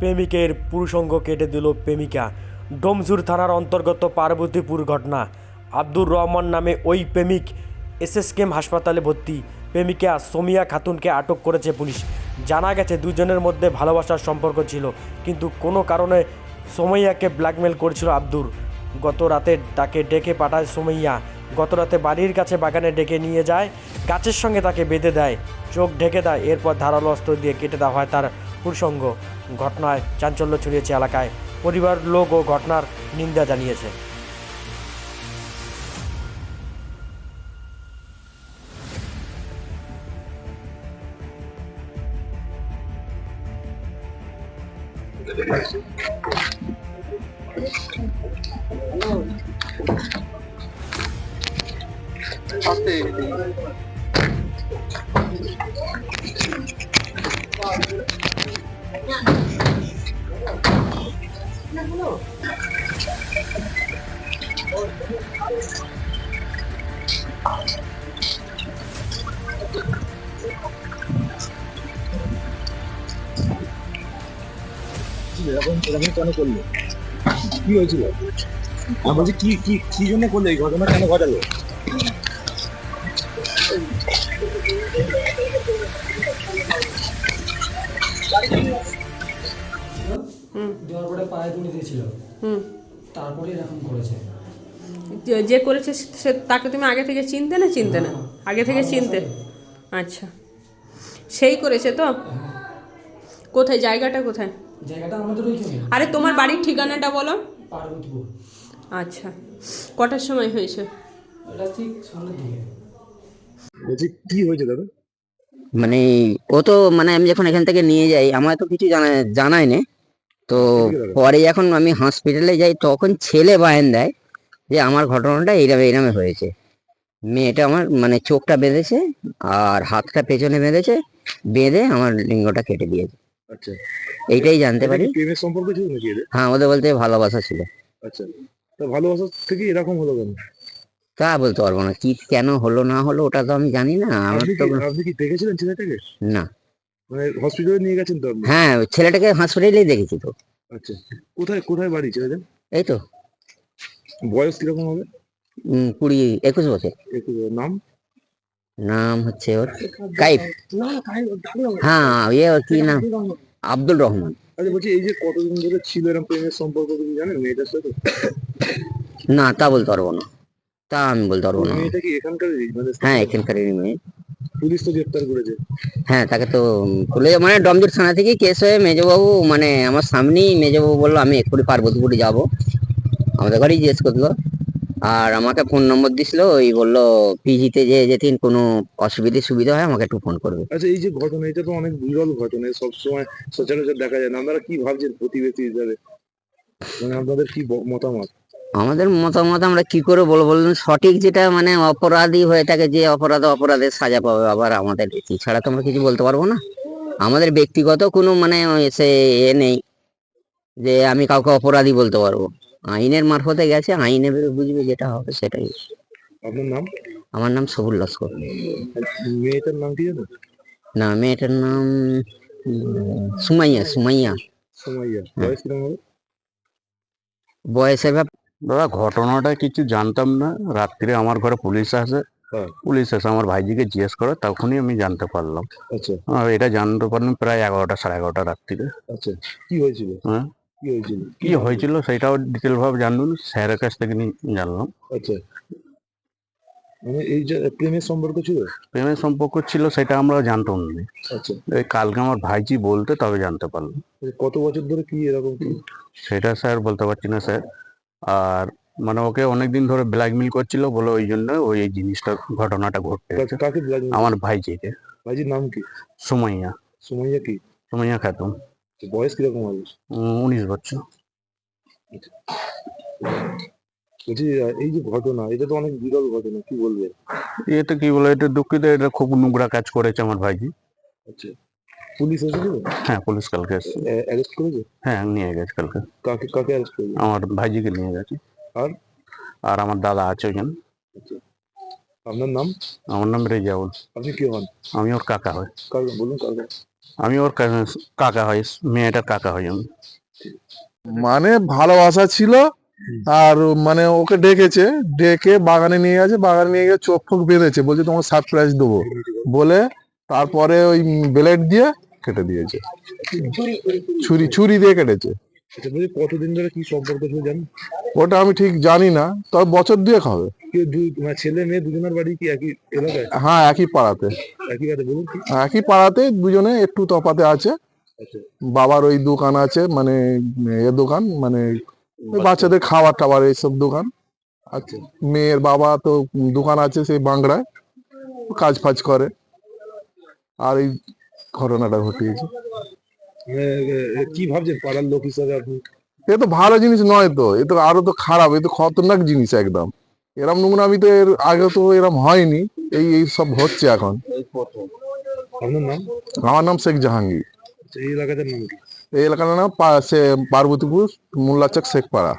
প্রেমিকের পুরুষঙ্গ কেটে দিল প্রেমিকা। ডোমজুর থানার অন্তর্গত পার্বতীপুর ঘটনা। আব্দুর রহমান নামে ওই প্রেমিক এসএসকেএম হাসপাতালে ভর্তি। প্রেমিকা সোমিয়া খাতুনকে আটক করেছে পুলিশ। জানা গেছে, দুজনের মধ্যে ভালোবাসার সম্পর্ক ছিল, কিন্তু কোনো কারণে সোমাইয়াকে ব্ল্যাকমেল করেছিল আব্দুর। গত রাতে তাকে ডেকে পাঠায় সোমাইয়া। গত রাতে বাড়ির কাছে বাগানে ডেকে নিয়ে যায়, গাছের সঙ্গে তাকে বেঁধে দেয়, চোখ ঢেকে দেয়, এরপর ধারালো অস্ত্র দিয়ে কেটে দেওয়া হয় তার পুরসঙ্গ ঘটনায় চাঞ্চল্য ছড়িয়েছে এলাকায়। পরিবার লোক ও ঘটনার নিন্দা জানিয়েছে। এরকম এরকম কেন করল? কি হয়েছিল? আমি বলছি, কি কি কি জন্য করল? এই ঘটনা কেন ঘটালো? তারপরে যে করেছে সে তাকে তুমি আগে থেকে চিনতে না চিনতে না? আগে থেকে চিনতে? আচ্ছা। সেই করেছে তো? কোথায়? জায়গাটা কোথায়? জায়গাটা আমাদের ওইখানে। আরে তোমার বাড়ির ঠিকানাটা বলো। পার্বতীপুর। আচ্ছা কটার সময় হয়েছে? এটা ঠিক সামনের দিকে। বলছি কি হয়েছে দাদা? মানে ও তো মানে আমি যখন এখান থেকে নিয়ে যাই আমার তো কিছু জানা জানাই না তো পরে যখন আমি হসপিটালে যাই তখন ছেলে বায়ন দেয় যে আমার ঘটনাটা এইরকম এইরকম হয়েছে। মেয়েটা আমার মানে চোখটা বেঁধেছে আর হাতটা পেছনে বেঁধেছে বেঁধে আমার লিঙ্গটা কেটে দিয়েছে। আচ্ছা। এইটাই জানতে পারি। প্রেমের সম্পর্ক ছিল নাকি হ্যাঁ ওদের বলতে ভালোবাসা ছিল। আচ্ছা। তা ভালোবাসা থেকে এরকম হলো কেন? তা বলতে পারব না। কি কেন হলো না হলো ওটা তো আমি জানি না। আমার তো আপনি কি দেখেছিলেন ছেলেটাকে? না। মানে হসপিটালে নিয়ে গেছেন তো হ্যাঁ ছেলেটাকে হসপিটালেই দেখেছি তো। আচ্ছা। কোথায় কোথায় বাড়ি ছেলেদের? এই তো। বয়স কীরকম হবে? কুড়ি একুশ বছর। একটু নাম? নাম হচ্ছে ওর কাইফ। হ্যাঁ ইয়ে ওর কি নাম? আব্দুল রহমান। আচ্ছা বলছি এই যে কতদিন ধরে ছিল এরকম প্রেমের সম্পর্ক তুমি জানেন মেয়েটার সাথে? না তা বলতে পারব না। তা আমি বলতে পারব না। মেয়েটা কি এখানকারই মানে হ্যাঁ এখানকারই মেয়ে। পুলিশ তো গ্রেপ্তার করেছে। হ্যাঁ তাকে তো বলে মানে ডমজুর থানা থেকে কেস হয়ে মেজবাবু মানে আমার সামনেই মেজবাবু বলল আমি এক্ষুনি পার্বতীপুরে যাব। আমাদের ঘরেই জিজ্ঞেস করল। আর আমাকে ফোন নম্বর দিছিল ওই বলল পিজিতে যে যেদিন কোনো অসুবিধে সুবিধা হয় আমাকে একটু ফোন করবে। আচ্ছা এই যে ঘটনা এটা তো অনেক বিরল ঘটনা সব সময় সচরাচর দেখা যায় না। আপনারা কি ভাবছেন প্রতিবেশী হিসাবে? মানে আপনাদের কি মতামত? আমাদের মতামত আমরা কি করে বলব বলুন? সঠিক যেটা মানে অপরাধী হয়ে থাকে যে অপরাধ অপরাধের সাজা পাবে আবার আমাদের। ছাড়া তো আমরা কিছু বলতে পারব না। আমাদের ব্যক্তিগত কোনো মানে সে এ নেই যে আমি কাউকে অপরাধী বলতে পারব। আইনের মারফতে গেছে আইন এবার বুঝবে যেটা হবে সেটাই। আপনার নাম? আমার নাম সবুল লস্কর। মেয়েটার নাম কি জানো? না মেয়েটার নাম সুমাইয়া সুমাইয়া। সোমাইয়া। বয়স কীরকম হবে? বয়সের ব্যাপার দাদা ঘটনাটা কিছু জানতাম না। রাত্রে আমার ঘরে পুলিশ আসে। হ্যাঁ। পুলিশ এসে আমার ভাইজিকে জিজ্ঞেস করে তখনই আমি জানতে পারলাম। আচ্ছা। এটা জানতে পারলাম প্রায় এগারোটা সাড়ে এগারোটা রাত্রিরে আচ্ছা। কি হয়েছিল? হ্যাঁ? কি হয়েছিল? কি হয়েছিল সেটাও ডিটেল ভাবে জানলাম স্যারের কাছ থেকে জানলাম। আচ্ছা। মানে এই যে প্রেমের সম্পর্ক ছিল? প্রেমের সম্পর্ক ছিল সেটা আমরা জানতাম না। আচ্ছা। এই কালকে আমার ভাইজি বলতে তবে জানতে পারলাম। কত বছর ধরে কি এরকম কি? সেটা স্যার বলতে পারছি না স্যার। আর মানে ওকে অনেকদিন ধরে ব্ল্যাকমেল করছিল বলে ওই জন্য ওই এই জিনিসটা ঘটনাটা ঘটতে আমার ভাইজিকে। ভাইজির নাম কি? সুমাইয়া। সুমাইয়া কি? সুমাইয়া খাতুন। বয়স কীরকম হবে? উনিশ বছর। বলছি এই যে ঘটনা এটা তো অনেক বিরল ঘটনা কি বলবে? এটা কি বলে এটা দুঃখিত এটা খুব নোংরা কাজ করেছে আমার ভাইজি। আচ্ছা পুলিশ এসেছিল? হ্যাঁ পুলিশ কালকে এসছে। অ্যারেস্ট করেছে? হ্যাঁ নিয়ে গেছে কালকে। কাকে কাকে অ্যারেস্ট করেছে? আমার ভাইজিকে নিয়ে গেছে। আর? আর আমার দাদা আছে ওইখানে। আপনার নাম? আমার নাম রেজাউল। আপনি কি হন? আমি ওর কাকা হয়। কাকে বলুন কাকে আমি ওর কাকা হয় মেয়েটার কাকা হয় আমি। মানে ভালোবাসা ছিল আর মানে ওকে ডেকেছে ডেকে বাগানে নিয়ে গেছে বাগানে নিয়ে গিয়ে চোখ ফোক বেঁধেছে বলছে তোমাকে সারপ্রাইজ দেবো। বলে তারপরে ওই ব্লেড দিয়ে কেটে দিয়েছে। ছুরি ছুরি দিয়ে কেটেছে। কতদিন ধরে কি সম্পর্ক ওটা আমি ঠিক জানি না তবে বছর দুয়েক হবে। দুই মানে ছেলে মেয়ে দুজনের বাড়ি কি একই এলাকায়? হ্যাঁ একই পাড়াতে। একই বাড়ি বলুন কি? একই পাড়াতে দুজনে একটু তফাতে আছে। আচ্ছা। বাবার ওই দোকান আছে মানে এ দোকান মানে বাচ্চাদের খাবার টাবার এইসব দোকান। আচ্ছা। মেয়ের বাবা তো দোকান আছে সেই বাংলায় কাজ ফাজ করে। আর এই ঘটনাটা ঘটিয়েছে। কি ভাবছেন পাড়ার লোক হিসাবে আপনি? এ তো ভালো জিনিস নয় তো এ তো আরও তো খারাপ এ তো খতরনাক জিনিস একদম। এরম নোংরামি তো এর আগে তো এরম হয়নি এই এই সব হচ্ছে এখন। আমার নাম শেখ জাহাঙ্গীর। এই এলাকাটার নাম এই এলাকার নাম পার্বতীপুর মোল্লাচক শেখপাড়া।